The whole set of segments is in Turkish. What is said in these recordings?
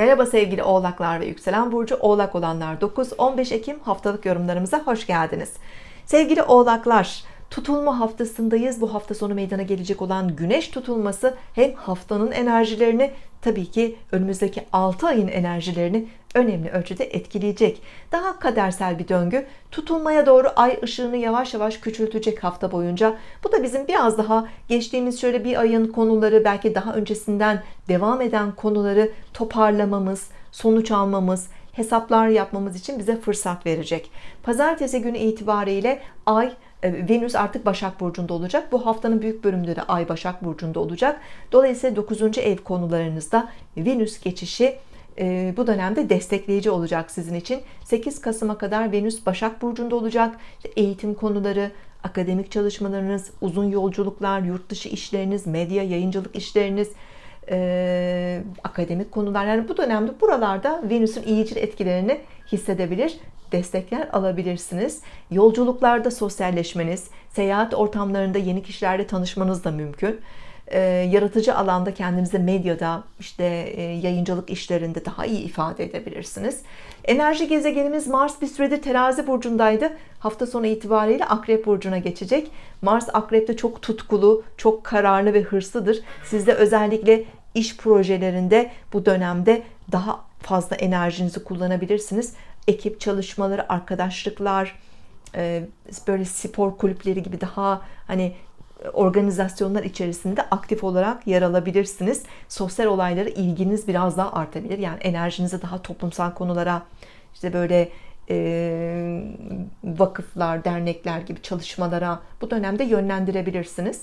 Merhaba sevgili oğlaklar ve yükselen burcu oğlak olanlar 9-15 Ekim haftalık yorumlarımıza hoş geldiniz. Sevgili oğlaklar tutulma haftasındayız. Bu hafta sonu meydana gelecek olan güneş tutulması hem haftanın enerjilerini tabii ki önümüzdeki 6 ayın enerjilerini önemli ölçüde etkileyecek. Daha kadersel bir döngü. Tutulmaya doğru ay ışığını yavaş yavaş küçültecek hafta boyunca. Bu da bizim biraz daha geçtiğimiz şöyle bir ayın konuları belki daha öncesinden devam eden konuları toparlamamız, sonuç almamız, hesaplar yapmamız için bize fırsat verecek. Pazartesi günü itibariyle ay e, Venüs artık Başak Burcu'nda olacak. Bu haftanın büyük bölümünde de Ay Başak Burcu'nda olacak. Dolayısıyla 9. ev konularınızda Venüs geçişi e, bu dönemde destekleyici olacak sizin için. 8 Kasım'a kadar Venüs Başak Burcu'nda olacak. Eğitim konuları, akademik çalışmalarınız, uzun yolculuklar, yurt dışı işleriniz, medya, yayıncılık işleriniz, e, akademik konular. Yani bu dönemde buralarda Venüs'ün iyicil etkilerini hissedebilir, destekler alabilirsiniz. Yolculuklarda sosyalleşmeniz, seyahat ortamlarında yeni kişilerle tanışmanız da mümkün. E, yaratıcı alanda kendinizi medyada, işte e, yayıncılık işlerinde daha iyi ifade edebilirsiniz. Enerji gezegenimiz Mars bir süredir terazi burcundaydı. Hafta sonu itibariyle akrep burcuna geçecek. Mars akrepte çok tutkulu, çok kararlı ve hırslıdır. Sizde özellikle iş projelerinde bu dönemde daha fazla enerjinizi kullanabilirsiniz. Ekip çalışmaları, arkadaşlıklar, e, böyle spor kulüpleri gibi daha hani organizasyonlar içerisinde aktif olarak yer alabilirsiniz. Sosyal olaylara ilginiz biraz daha artabilir. Yani enerjinizi daha toplumsal konulara işte böyle e, vakıflar, dernekler gibi çalışmalara bu dönemde yönlendirebilirsiniz.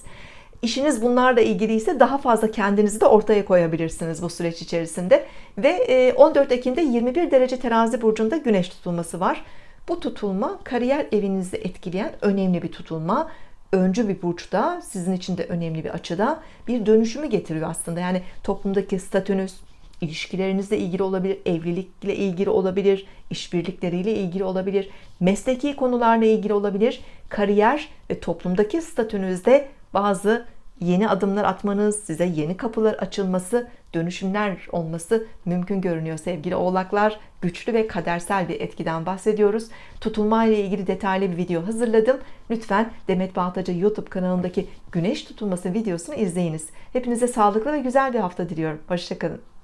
İşiniz bunlarla ilgiliyse daha fazla kendinizi de ortaya koyabilirsiniz bu süreç içerisinde. Ve 14 Ekim'de 21 derece terazi burcunda güneş tutulması var. Bu tutulma kariyer evinizi etkileyen önemli bir tutulma öncü bir burçta sizin için de önemli bir açıda bir dönüşümü getiriyor aslında. Yani toplumdaki statünüz, ilişkilerinizle ilgili olabilir, evlilikle ilgili olabilir, işbirlikleriyle ilgili olabilir, mesleki konularla ilgili olabilir, kariyer ve toplumdaki statünüzde bazı yeni adımlar atmanız, size yeni kapılar açılması, dönüşümler olması mümkün görünüyor sevgili oğlaklar. Güçlü ve kadersel bir etkiden bahsediyoruz. Tutulma ile ilgili detaylı bir video hazırladım. Lütfen Demet Baltaca YouTube kanalındaki güneş tutulması videosunu izleyiniz. Hepinize sağlıklı ve güzel bir hafta diliyorum. Hoşçakalın.